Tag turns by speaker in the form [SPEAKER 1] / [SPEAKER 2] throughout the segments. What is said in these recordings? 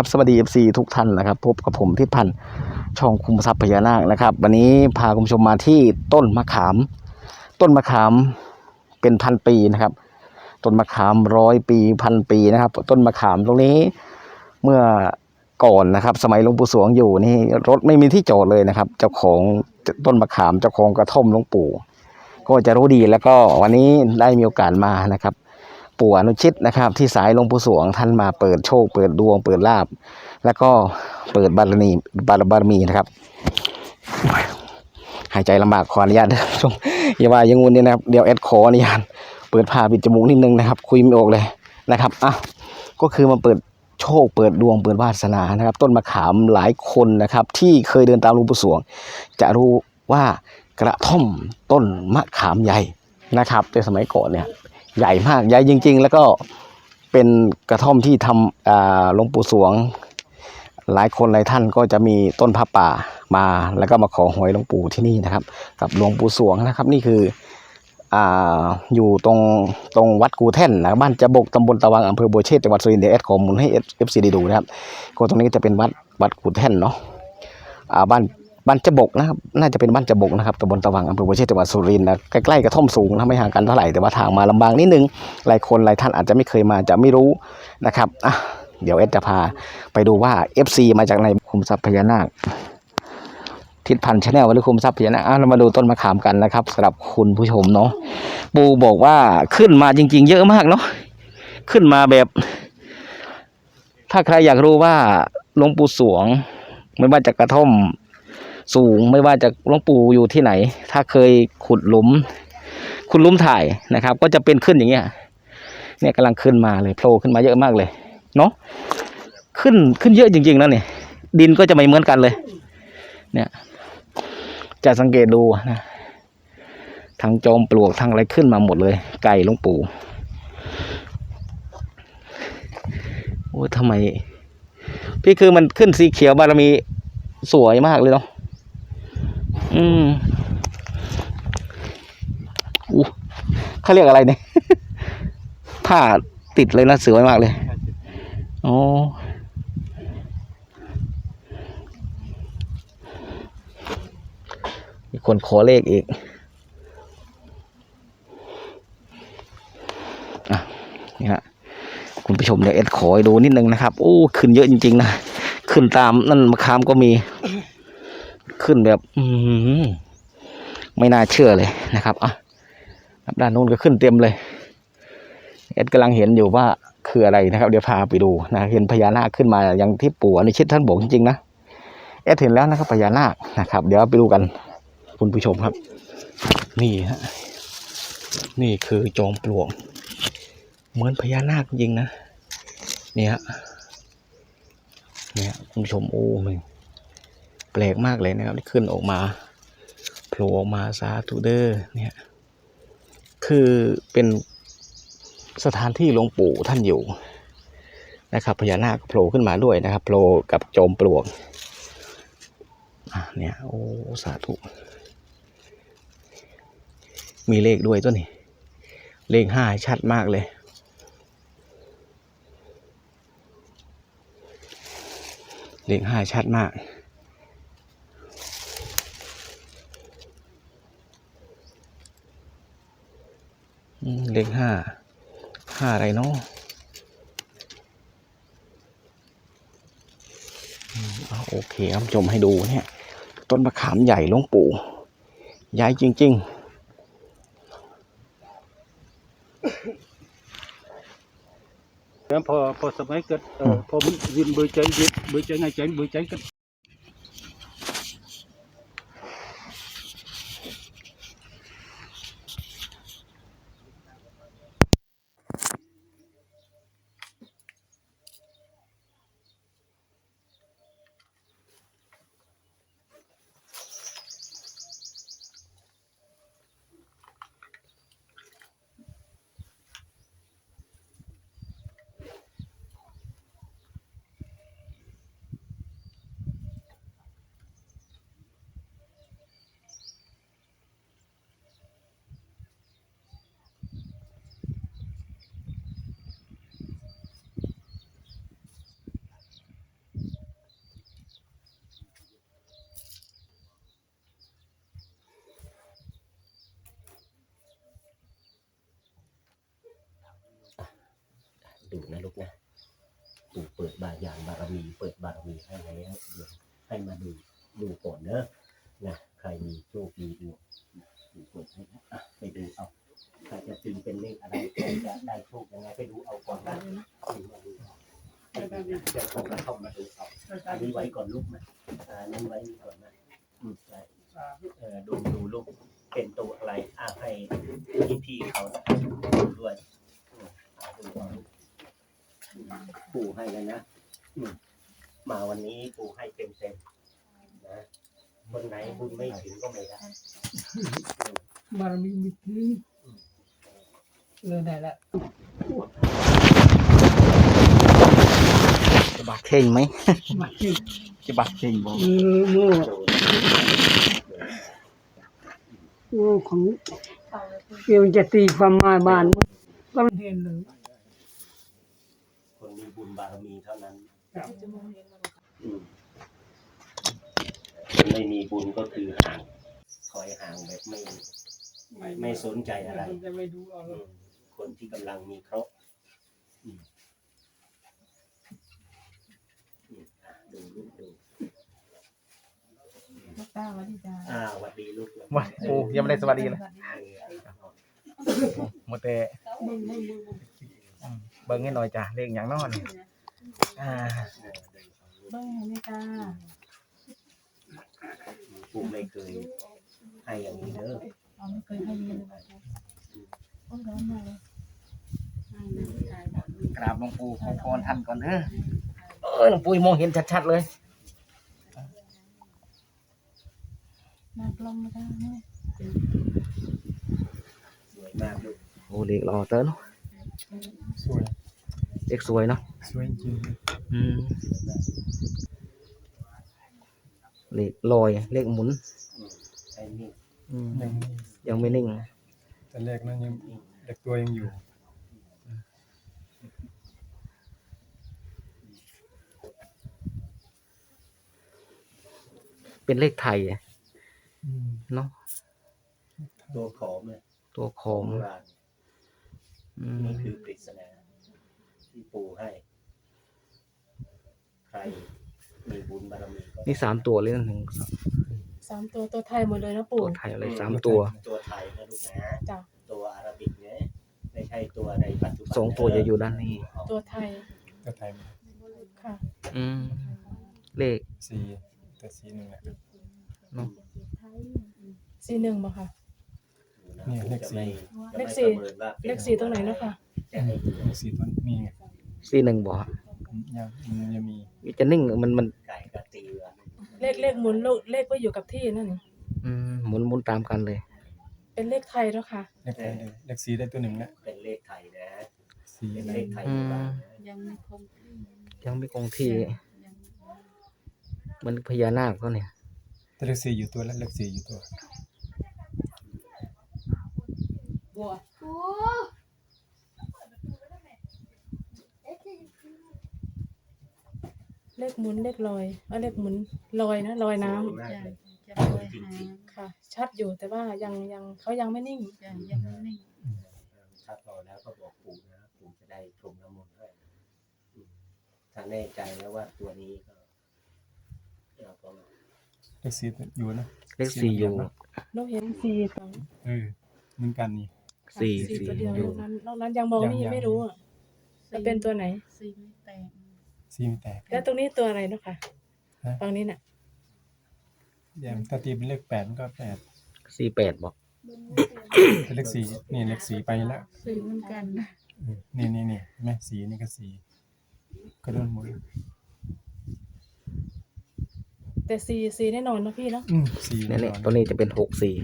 [SPEAKER 1] ครับสวัสดี FC ทุกท่านนะครับ พบกับผมทิพันธ์ช่องคุมทรัพย์พญานาคนะครับ วันนี้พาคุณผู้ชมมาที่ต้นมะขาม ต้นมะขามเป็นพันปีนะครับ ต้นมะขามร้อยปีพันปีนะครับ ต้นมะขามตรงนี้เมื่อก่อนนะครับ สมัยหลวงปู่สวงอยู่นี่รถไม่มีที่จอดเลยนะครับ เจ้าของต้นมะขามเจ้าของกระท่อมหลวงปู่ ก็จะรู้ดีแล้วก็วันนี้ได้มีโอกาสมานะครับ ปู่อนุชิตนะครับ ที่สายหลวงปู่สวงท่านมาเปิดโชค เปิดดวง เปิดลาบ แล้วก็เปิดบารมีบารบารมีนะครับ หายใจลำบากขออนุญาตนะชมอย่าว่าย่างงู้นนี่นะครับเดี๋ยวแอดขออนุญาตเปิดผ้าปิดจมูกนิดนึงนะครับ คุยไม่ออกเลยนะครับอะก็คือมาเปิดโชคเปิดดวงเปิดวาสนานะครับ ต้นมะขามหลายคนนะครับ ที่เคยเดินตามหลวงปู่สวง จะรู้ว่ากระท่อมต้นมะขามใหญ่นะครับในสมัยก่อนเนี่ย ใหญ่มากใหญ่จริง ๆ แล้วก็เป็นกระท่อมที่ทำหลวงปู่สวง หลายคนหลายท่านก็จะมีต้นผ้าป่ามา แล้วก็มาขอหวยหลวงปู่ที่นี่นะครับ กับหลวงปู่สวงนะครับ นี่คืออ่าอยู่ตรงตรงวัดกูแท่นนะบ้านจะบกตำบลตะวังอำเภอบัวเชษจังหวัดสุรินทร์เดี๋ยวแอดขอมูลให้เอฟซีด้ดูนะครับก็ตรงนี้จะเป็นวัดวัดกูแท่นเนาะอ่าบ้าน บ้านจบกนะครับ น่าจะเป็นบ้านจบกนะครับตำบลตะวังอำเภอบัวเชษจังหวัดสุรินทร์นะใกล้ๆกระท่อมสูงนะไม่ห่างกันเท่าไหร่แต่ว่าทางมาลำบากนิดนึงหลายคนหลายท่านอาจจะไม่เคยมาจะไม่รู้นะครับอะเดี๋ยวเอสจะพาไปดูว่า FC มาจากในคุมทรัพย์พญานาคทิศพันธ์ชาแนลหรือคุมทรัพย์พญานาคอะเรามาดูต้นมะขามกันนะครับสำหรับคุณผู้ชมเนาะปูบอกว่าขึ้นมาจริง ๆ เยอะมากเนาะขึ้นมาแบบ ถ้าใครอยากรู้ว่าหลวงปู่สวง ไม่ว่าจะกระท่อม สูงไม่ว่าจะหลวงปู่อยู่ที่ไหน ถ้าเคยขุดหลุม ขุดหลุมถ่ายนะครับ ก็จะเป็นขึ้นอย่างเงี้ยเนี่ยกำลังขึ้นมาเลยโผล่ขึ้นมาเยอะมากเลยเนาะขึ้นขึ้นเยอะจริงๆนะเนี่ย ดินก็จะไม่เหมือนกันเลย เนี่ย จะสังเกตดูนะทั้งจอมปลวกทั้งอะไรขึ้นมาหมดเลย ไก่หลวงปู่โอ้ยทำไม พี่คือมันขึ้นสีเขียวบารมีสวยมากเลยเนาะ อืมอู้เขาเรียกอะไรเนี่ยผ้าติดเลยนะสวยมากเลยอ๋อมีคนขอเลขอีกอะนี่ฮะคุณผู้ชมเดี๋ยวเอ็ดขอให้ดูนิดนึงนะครับ โอ้ ขึ้นเยอะจริง ๆ นะ ขึ้นตามนั่นมะขามก็มี ขึ้นแบบอืไม่น่าเชื่อเลยนะครับอะับด้านนู้นก็ขึ้นเต็มเลยเอ็ดกำลังเห็นอยู่ว่าคืออะไรนะครับ เดี๋ยวพาไปดูนะเห็นพญานาคขึ้นมาอย่างที่ปู่อนิชิตท่านบอกจริงๆนะเอ็ดเห็นแล้วนะครับพญานาคนะครับ เดี๋ยวไปดูกันคุณผู้ชมครับ นี่ฮะนี่คือจอมปลวก เหมือนพญานาคจริงนะเนี่ยฮะเนี่ยคุณผู้ชมโอ้มันแป ลกมากเลยนะครับที่ขึ้นออกมาโผล่ออกมาสาธุเดอร์เนี่ยคือเป็นสถานที่หลวงปู่ท่านอยู่นะครับพญานาคโผล่ขึ้นมาด้วยนะครับโผล่กับโจมปลวกอะเนี่ยโอ้สาธุมีเลขด้วยตัวนี้ เลขห้าชัดมากเลย เลขห้าชัดมาก เลขห้าห้าอะไรเนาะอืมเอาโอเคครับผู้ชมให้ดูเนี่ย ต้นมะขามใหญ่หลวงปู่ใหญ่จริง ๆ
[SPEAKER 2] แล้วพอพอสมัยเกิดเออพอมันวินเบอร์ใจวินเบอร์ใจไงใจเบอร์ใจกัน
[SPEAKER 3] ดูนะลูกนะปู่เปิดบาอย่างบารมี เปิดบารมีให้แล้วเดี๋ยวให้มาดูดูก่อนเนอะนะใครมีโชคมีดวงปู่เปิดให้นะอะไปดูเอาใครจะตีเป็นเลขอะไรใครจะได้โชคยังไงไปดูเอาก่อนนะมาดูเอาจะเข้ามาเข้ามาดูเอาอันนี้ไว้ก่อนลูกนะอ่านั้นไว้ก่อนนะอืมได้เออดูดูลูกเป็นตัวอะไรอ่าให้พี่พี่ๆเขาดูด้วย ปู่ให้แล้วนะอืมมาวันนี้ปู่ให้เต็มเต็มๆนะคนไหนบุญไม่ถึงก็ไม่ได้
[SPEAKER 4] บารมีมีถึงเลยได้ละ
[SPEAKER 1] จะบักเข่งไหม
[SPEAKER 4] มาที่
[SPEAKER 1] จะบักเข่งบ่
[SPEAKER 4] เออโม่โอ้ของเกี่ยวจะตีความหมายบ้านก็ไม่เห็นเลย
[SPEAKER 3] คนมี บุญบารมีเท่านั้นอืมคนไม่มีบุญก็คือห่างคอยห่างแบบไม่ไม่ไม่สนใจอะไร
[SPEAKER 4] จะไม่ดูเอา
[SPEAKER 3] อืมคนที่กำลังมีเคราะห์อืมอืมอะดูลูกดู
[SPEAKER 5] ลูกตาสวัสดีจ้า
[SPEAKER 3] อ่าหวัดดีลูก
[SPEAKER 1] ว่าโอ้ยังไม่ได้สวัสดีเลย
[SPEAKER 3] เออ
[SPEAKER 1] หมดแต่อืม เบิ่งให้หน่อยจ้ะเลขอย่างนอนอ่า
[SPEAKER 5] เบิ้งให้แม่จ้า
[SPEAKER 3] ปู่ไม่เคยให้อย่างนี้เด้อ
[SPEAKER 5] เราไม่เคยให้ยืมเลยต้นร้อนมาเลย
[SPEAKER 1] กราบหลวงปู่ขอพรท่านก่อนเด้อเออหลวงปู่มองเห็นชัดๆเลย
[SPEAKER 5] มากลมมาจ้าแม่
[SPEAKER 3] สวยมากลูก
[SPEAKER 1] โอ้เลขรอเตอร์เนาะ
[SPEAKER 4] สวย
[SPEAKER 1] เลขสวยเนาะ
[SPEAKER 4] สวยจริง
[SPEAKER 1] อืมเลขลอยเลขหมุน
[SPEAKER 3] อืมใช่นี่
[SPEAKER 1] อืม
[SPEAKER 4] ยัง
[SPEAKER 1] ยังไม่นิ่ง
[SPEAKER 4] แต่แรกนั้นยังเด็กตัวยังอยู่
[SPEAKER 1] เป็นเลขไทยอะเนาะ
[SPEAKER 3] ตัวขอมเนี่ย
[SPEAKER 1] ตัวขอ
[SPEAKER 3] ของงราน
[SPEAKER 1] อืม
[SPEAKER 3] นี่คือปริศนา ที่ปู่ให้ ใครมีบุญบารมีก็
[SPEAKER 1] นี่สามตัวเลยนะหนึ่ง
[SPEAKER 5] สามตัวตัวไทยหมดเลยนะ
[SPEAKER 1] ตั
[SPEAKER 5] ปู่
[SPEAKER 1] วไทยอะไรสามตัว
[SPEAKER 3] ตัวไทยนะลูกนะ
[SPEAKER 5] จ้ะ
[SPEAKER 3] ตัวอาราบิกเนี่ยไม่ใช่ตัวในปัจจุบัน
[SPEAKER 1] สองตัวจะอยู่ด้านนี้
[SPEAKER 5] ตัวไทย
[SPEAKER 4] ตัวไทย
[SPEAKER 5] ค่ะ
[SPEAKER 1] อืม เลข
[SPEAKER 4] สีแต่สีหนึ่งแหละ
[SPEAKER 1] เนาะ
[SPEAKER 5] สี่หนึ่งบ่ค่ะ
[SPEAKER 4] เนี่ยเลขสี่
[SPEAKER 5] เลขสี่
[SPEAKER 3] จะไม่ประมินว่าป็
[SPEAKER 5] เลขสี่ตรงไหนเนาะค่ะ
[SPEAKER 3] จะให้ดู
[SPEAKER 4] สีตัวนี่ไง
[SPEAKER 1] สี่หนึ่งบ่
[SPEAKER 4] ยังมันยังมี
[SPEAKER 1] จะนิ่งมันมัน
[SPEAKER 3] ไก่กับตีอะ
[SPEAKER 5] เลขเลขหมุนเลขเลขก็อยู่กับที่นั่น
[SPEAKER 1] อืมหมุนหมุนตามกันเลย
[SPEAKER 5] เป็นเลขไทยแล้วค่ะ
[SPEAKER 4] เลขไทยเลยเลขสีได้ตัวหนึ่งแล้ว
[SPEAKER 3] เป็นเลขไทยนะ
[SPEAKER 4] สี
[SPEAKER 3] เป็น
[SPEAKER 4] อะไร
[SPEAKER 3] เลขไทย
[SPEAKER 1] อืม
[SPEAKER 3] โบราณนะ
[SPEAKER 5] ยังไม่คงที่
[SPEAKER 1] ยังไม่คงที่มันพญานาคเขาเนี่ย
[SPEAKER 4] แต่เลขสีอยู่ตัวแล้วเลขสีอยู่ตัว
[SPEAKER 5] บัว เลขหมุนเลขลอยเออเลขหมุนลอยนะลอยน้ำ
[SPEAKER 3] มากเลย
[SPEAKER 6] จะลอยหา
[SPEAKER 5] ค่ะ ชัดอยู่แต่ว่ายังยังเขายังไม่นิ่ง
[SPEAKER 6] จะยังไม่นิ่ง
[SPEAKER 3] ถ้าต่อแล้วก็บอกปู่นะปู่จะได้ชมน้ำมนต์ให้อืมถ้าแน่ใจแล้วว่าตัวนี้ก็เราก็
[SPEAKER 4] เลขสีอยู่นะ
[SPEAKER 1] เลขสี่อยู่
[SPEAKER 5] นกเห็นสี่สอง
[SPEAKER 4] เออเหมือนกันนี่
[SPEAKER 1] สี่
[SPEAKER 5] สี่
[SPEAKER 1] สี่
[SPEAKER 5] ตัวเดียว
[SPEAKER 1] อยู่
[SPEAKER 5] นอกนั้นนอกนั้นยังมองนี่
[SPEAKER 4] ยัง
[SPEAKER 5] ไม่รู้อะจะเป็นตัวไหน
[SPEAKER 6] สีไม่แตก
[SPEAKER 4] สีไม่แตก
[SPEAKER 5] แล้วตรงนี้ตัวอะไรเนาะค่ะ
[SPEAKER 4] ฮะ
[SPEAKER 5] ฝั่งนี้น่ะ
[SPEAKER 4] อย่างถ้าตีเป็นเลขแปดมันก็แปด
[SPEAKER 1] สี่แปดบอก
[SPEAKER 4] แต่เลขสีนี่เลขสีไปแล้ว
[SPEAKER 6] สีเหมือนกันนะ
[SPEAKER 4] เออนี่นี่นี่เห็นไหมสีนี่ก็สีก็โดนหมด
[SPEAKER 5] แต่สี่สี่แน่นอนเนาะพี่เนาะ
[SPEAKER 4] อืมสี
[SPEAKER 1] นี่นี่ตัวนี้จะเป็นหกสี่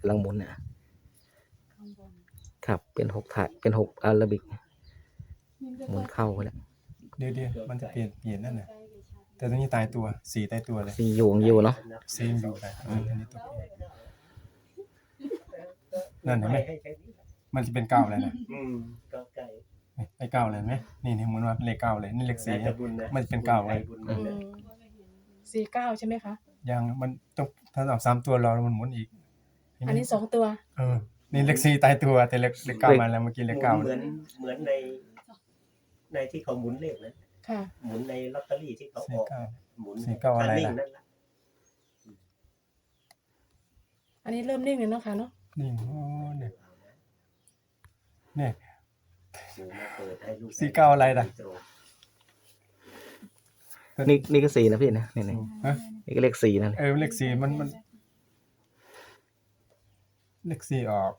[SPEAKER 1] กำลังหมุนเนี่ย
[SPEAKER 6] ข้างบน
[SPEAKER 1] ครับเป็นหกถ่ายเป็นหกอาราบิกหมุนเข้าไปแล้ว
[SPEAKER 4] เดี๋ยวเดี๋ยวมันจะเปลี่ยนเปลี่ยนนั่นน่ะแต่ตัวนี้ตายตัวสีตายตัวเลย
[SPEAKER 1] สี่อยู่อยู่เนาะ
[SPEAKER 4] สีมันอยู่ไปอันนี้ตัวเปลี่ยนนั่นเห็นไหมมันจะเป็นเก้าเลยนะ
[SPEAKER 3] อืมก็ใกล้
[SPEAKER 4] นี่ไอ้เก้าเลยเห็นไหมนี่นี่เหมือนว่าเลขเก้าเลยนี่เลขสี่
[SPEAKER 3] น่าจะบุญนะ
[SPEAKER 4] มันจะเป็นเก้าเลย
[SPEAKER 3] บุญ
[SPEAKER 5] อื
[SPEAKER 3] นะ
[SPEAKER 5] มสี่เก้าใช่ไหมคะ
[SPEAKER 4] ยังมันต้องถ้าเอาสามตัวรอมันหมุนอีกเห็นไหม
[SPEAKER 5] อันนี้สองตัว
[SPEAKER 4] เออ นี่เลขสี่ตายตัวแต่เลขเลขเก้ามาแล้วเมื่อกี้เลขเก้า
[SPEAKER 3] เหมือนเหมือนใน ในที่เขาหมุนเลขนั้น
[SPEAKER 5] ค่ะ
[SPEAKER 3] หมุนในลอตเตอรี่ที่เขาอ
[SPEAKER 4] สี่
[SPEAKER 3] อก
[SPEAKER 4] เก้า
[SPEAKER 3] หมุน
[SPEAKER 4] สี่เก้าอะไร
[SPEAKER 3] คันนิ่ง
[SPEAKER 4] ล่ะ
[SPEAKER 3] นั่นแหละ
[SPEAKER 5] อันนี้เริ่มนิ่งเลยเนาะค่ะเนาะ
[SPEAKER 4] นี่โอ้เนี่ยเนี่ย
[SPEAKER 3] หมุนมาเปิดให้ลูก
[SPEAKER 4] สี่เก้าอะไรล่ะ
[SPEAKER 3] ตรง
[SPEAKER 1] นี่นี่ก็สี่นะพี่นะนี่นี่
[SPEAKER 4] ฮะ
[SPEAKER 1] นี่ก็เลขสี่นั่น
[SPEAKER 4] เออเลขสี่มันมันเลขสี่ออก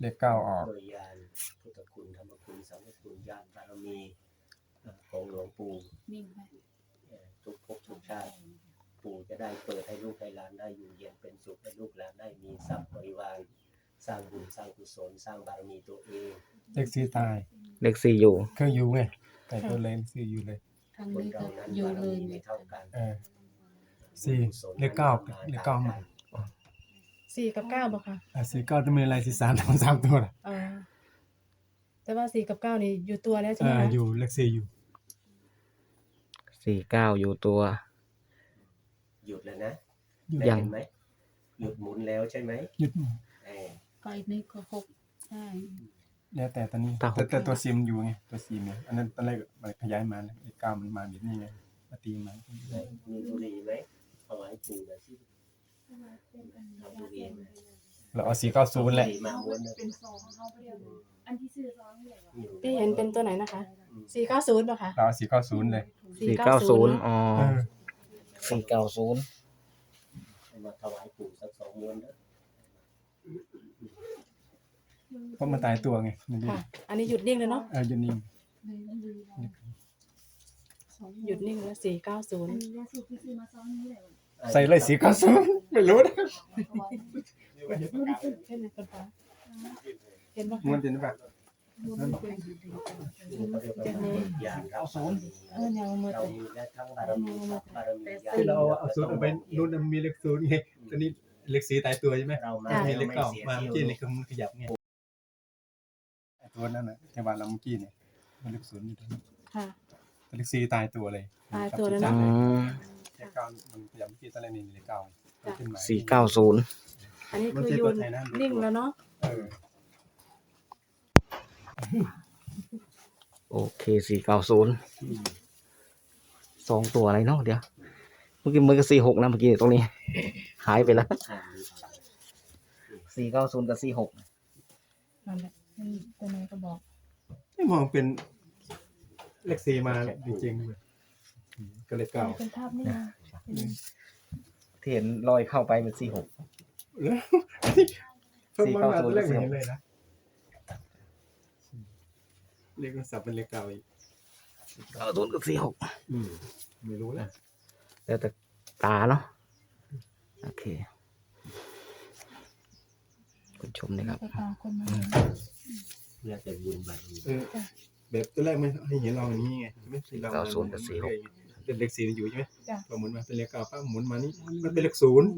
[SPEAKER 4] เลขเก้าออก
[SPEAKER 3] โดยยานพุทธคุณ ธรรมคุณสังฆคุณญาณบารมีเอ่อของหลวงปู่
[SPEAKER 6] นิ่งไหม
[SPEAKER 3] เอ่อทุกภพทุกชาติปู่จะได้เปิดให้ลูกให้หลานได้อยู่เย็นเป็นสุขให้ลูกหลานได้มีทรัพย์บริวารสร้างบุญสร้างกุศลสร้างบารมีตัวเอง
[SPEAKER 4] เลขสี่ตาย
[SPEAKER 1] เลขสี่อยู่
[SPEAKER 4] เครื่องอยู่ไงแต่ตัวเลขสี่อยู่เลย
[SPEAKER 6] ทาง
[SPEAKER 3] คน
[SPEAKER 6] นี้
[SPEAKER 3] เรา
[SPEAKER 6] ก็
[SPEAKER 3] นั้น
[SPEAKER 6] อยู่
[SPEAKER 3] บาร
[SPEAKER 6] เลย
[SPEAKER 3] มีไม่เท่ากัน
[SPEAKER 4] เออสี่เลขเก้าเลขเก้ามา
[SPEAKER 5] สี่กับเก้าบอกค่ะ
[SPEAKER 4] อะสี่เก้าจะมีอะไรสี่สามทั้งสามตัวล่ะ
[SPEAKER 5] เออ แต่ว่าสี่กับเก้านี่อยู่ตัวแล้วใช่
[SPEAKER 4] เอ
[SPEAKER 5] ไหม
[SPEAKER 4] อ
[SPEAKER 5] คะ
[SPEAKER 4] อยู่เลขสี่อยู่
[SPEAKER 1] สี่เก้าอยู่ตัว
[SPEAKER 3] หยุดแล้วนะ
[SPEAKER 4] หยุด
[SPEAKER 3] ได้
[SPEAKER 1] ยัง
[SPEAKER 3] เห็นไหมหยุดหมุนแล้วใช่ไหม
[SPEAKER 4] หยุด
[SPEAKER 3] เออ
[SPEAKER 6] ก้อยนี่ก็หกใช่
[SPEAKER 4] แล้วแต่ตอนนี้
[SPEAKER 1] ตาหก
[SPEAKER 4] แต่แต่ตัวซิมอยู่ไงตัวซิมเนี่ยอันนั้นตอนแรกมันขยายมาเลขเก้ามันมาแบบนี้ไงมาตีมา
[SPEAKER 3] ไหนมีบุหรี่ไหมเอาไว้ปู่หนะสิเอาบุหรี่ไหม
[SPEAKER 4] เราเอาสี่เก้าศูนย์แหละ
[SPEAKER 3] บุรี่มาม้วนหนึ่ง
[SPEAKER 6] เป็นสองเข้าไปเดียว อันที่ซื้อสองเลย
[SPEAKER 3] อยู่
[SPEAKER 5] พี่เห็นเป็นตัวไหนนะคะสี่เก้าศูนย์ป่ะคะ
[SPEAKER 4] เราเอาสี่เก้าศูนย์เลย
[SPEAKER 1] สี่เก้าศูนย์อ๋อ
[SPEAKER 4] เออ
[SPEAKER 1] สี่เก้าศูนย์
[SPEAKER 3] เอามาถวายปู่สักสองม้วนเด้อ
[SPEAKER 4] เพราะมันตายตัวไงมันดิ้น
[SPEAKER 5] ค่ะ อันนี้หยุดนิ่งเลยเนาะ
[SPEAKER 4] เออหยุดนิ่ง
[SPEAKER 5] หยุดนิ่งแล้วสี่เก้าศูนย์
[SPEAKER 4] ใส่เลยสี่เก้าศูนย์ไม่รู้นะ
[SPEAKER 5] เห็นไหมคนฟ้า เห็นป่ะ
[SPEAKER 4] มันเป็นแบบ
[SPEAKER 3] ปู่เขาเรียกว่าญาณรับบารมี
[SPEAKER 5] เออเนี่ยเอามือ
[SPEAKER 3] เรา
[SPEAKER 5] ตัว
[SPEAKER 3] มีได้ทั้งบารมีทรัพย์บารมีญาณ
[SPEAKER 4] ที่เราเอาเอาศูนย์เอาไปรุ่นมันมีเลขศูนย์ไงตอนนี้เลขสี่ตายตัวใช่ไหม
[SPEAKER 3] เรามา
[SPEAKER 4] มี
[SPEAKER 3] แล้ว
[SPEAKER 4] เลข
[SPEAKER 3] ไม่
[SPEAKER 4] เก้า
[SPEAKER 3] เสีย
[SPEAKER 4] มา
[SPEAKER 3] เที่
[SPEAKER 4] เมื่
[SPEAKER 3] ย
[SPEAKER 4] อ
[SPEAKER 3] ว
[SPEAKER 4] กี้นี่คือมันขยับไงไอ้ตัวนั้นน่ะที่ว่าเราเมื่อกี้เนี่ยมันเลขศูนย์อยู่ตรงนี้
[SPEAKER 5] ค่ะ
[SPEAKER 4] แต่เลขสี่ตายตัวเลย
[SPEAKER 5] ตายตัวเลย
[SPEAKER 1] อื
[SPEAKER 5] เนาะ
[SPEAKER 1] ม
[SPEAKER 4] เลขเก้ามันขยับเมื่อกี้ตอนแรกนี่เลขเก้ามันขึ้นมา
[SPEAKER 1] สี่เก้าศูนย์
[SPEAKER 5] อันนี้คือหยุดนิ่งแล้วเนาะ
[SPEAKER 4] เออ
[SPEAKER 1] โอเคสี่เก้าศูนย์สองตัวอะไรเนาะเดี๋ยว เมื่อกี้มือก็สี่หกนะเมื่อกี้ตรงนี้ หายไปแล้ว
[SPEAKER 3] อ่านดู
[SPEAKER 1] สี่เก้าศูนย์กับสี่หก
[SPEAKER 5] นั่นแหละมันตัวไหนก็บอก
[SPEAKER 4] ไม่มองเป็นเลขสี่มาจริงๆเลยอืมก็เลขเก้า
[SPEAKER 5] เป็นภาพนิ่งนะ
[SPEAKER 1] ที่เห็นลอยเข้าไปเป็นสี่หก
[SPEAKER 4] แล้วชมมามาตัวแรกไม่เห็นเลยนะ เลขโทรศัพท์เป็นเลขเก้าอีก
[SPEAKER 1] เก้าศูนย์กับสี่หก
[SPEAKER 4] อืมไม่รู้แหละ
[SPEAKER 1] แล้วแต่ตาเนาะโอเค คุณชมนะครับ
[SPEAKER 6] ตาคนมา
[SPEAKER 3] แล้วแต่บุญบารมี
[SPEAKER 4] เออแบบตัวแรกไม่ให้เห็นเราอย่างนี้ไงใช่ไหมเรา
[SPEAKER 1] เก้าศูนย์กับสี่หก
[SPEAKER 4] เป็นเลขสี่อยู่ใช่ไหม
[SPEAKER 5] จ้ะ
[SPEAKER 4] พอหมุนมาเป็นเลขเก้าป้าหมุนมานี่มันเป็นเลขศูนย์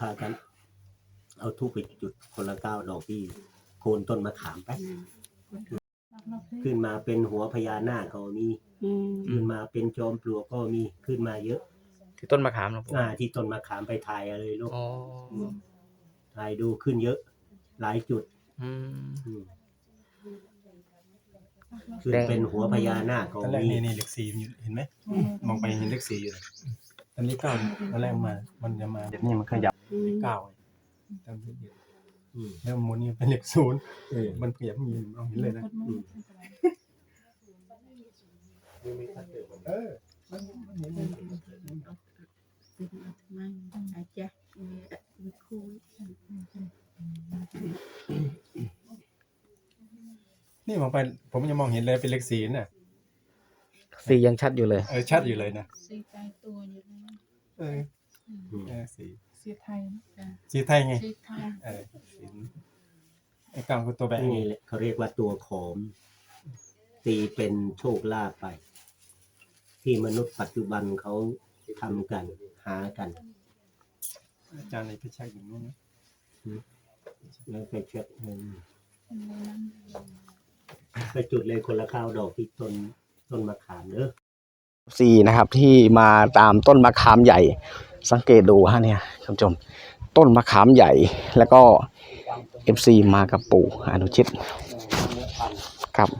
[SPEAKER 3] พากัน เอาทูบไปจุดคนละเก้าดอกที่โคนต้นมะขามไปขึ้นมาเป็นหัวพญานาคก็มี
[SPEAKER 5] อืม
[SPEAKER 3] ขึ้นมาเป็นจอมปลวกก็มีขึ้นมาเยอะ
[SPEAKER 1] ที่ต้นมะขามนะผม
[SPEAKER 3] อ่าที่ต้นมะขามไปถ่ายเอาเลยลูก
[SPEAKER 1] อ๋อ
[SPEAKER 3] ถ่ายดูขึ้นเยอะ หลายจุด
[SPEAKER 1] อืม
[SPEAKER 3] อืมขึ้นเป็นหัวพญานาคก็
[SPEAKER 4] ตอนแรก
[SPEAKER 3] มี
[SPEAKER 4] นี่นี่เลขสี่มันอยู่เห็นไหมมองไปเห็นเลขสี่อยู่เลยต อนนี้เก้าตอนแรกมา มันจะมาเดี๋ยวนี้มันขยับ
[SPEAKER 5] อืม
[SPEAKER 4] เก้าไงตอนนี้
[SPEAKER 3] อืม
[SPEAKER 4] แล้วหมุนนี่เป็นเลขศูนย์
[SPEAKER 3] เออ
[SPEAKER 4] มันขยับไมีมองเห็นเลยนะ
[SPEAKER 3] อืม
[SPEAKER 4] เออมันมันเห็นเลย
[SPEAKER 6] มันอาจจะมีคู่
[SPEAKER 4] นี่มองไป ผมยังมองเห็นเลยเป็นเลขสี่น่ะ
[SPEAKER 1] สี่ยังชัดอยู่เลย
[SPEAKER 4] เออชัดอยู่เลยนะ
[SPEAKER 6] สีตายตัวอยู่นะ
[SPEAKER 4] เออ
[SPEAKER 3] อืม
[SPEAKER 4] เออสี่
[SPEAKER 5] เสียไทยนะ
[SPEAKER 4] สีไทยไง
[SPEAKER 6] สีไทย
[SPEAKER 4] เออสีไอ้เก้าคือตัวแบบ
[SPEAKER 3] นี่แหละเขาเรียกว่าตัวขอม ตีเป็นโชคลาภไป ที่มนุษย์ปัจจุบันเขาทำกัน หากัน
[SPEAKER 4] อาจารย์ในพิชัยอย่างนู้นนะ
[SPEAKER 3] แล้วไปเช็คเงินไปจุดเลยคนละข้าวดอกที่ต้นต้นมะขามเด้อ
[SPEAKER 1] ซีนะครับที่มาตามต้นมะขามใหญ่ สังเกตดูฮะเนี่ยท่านผู้ชม ต้นมะขามใหญ่ แล้วก็เอฟซีมากับปู่อนุชิตครับ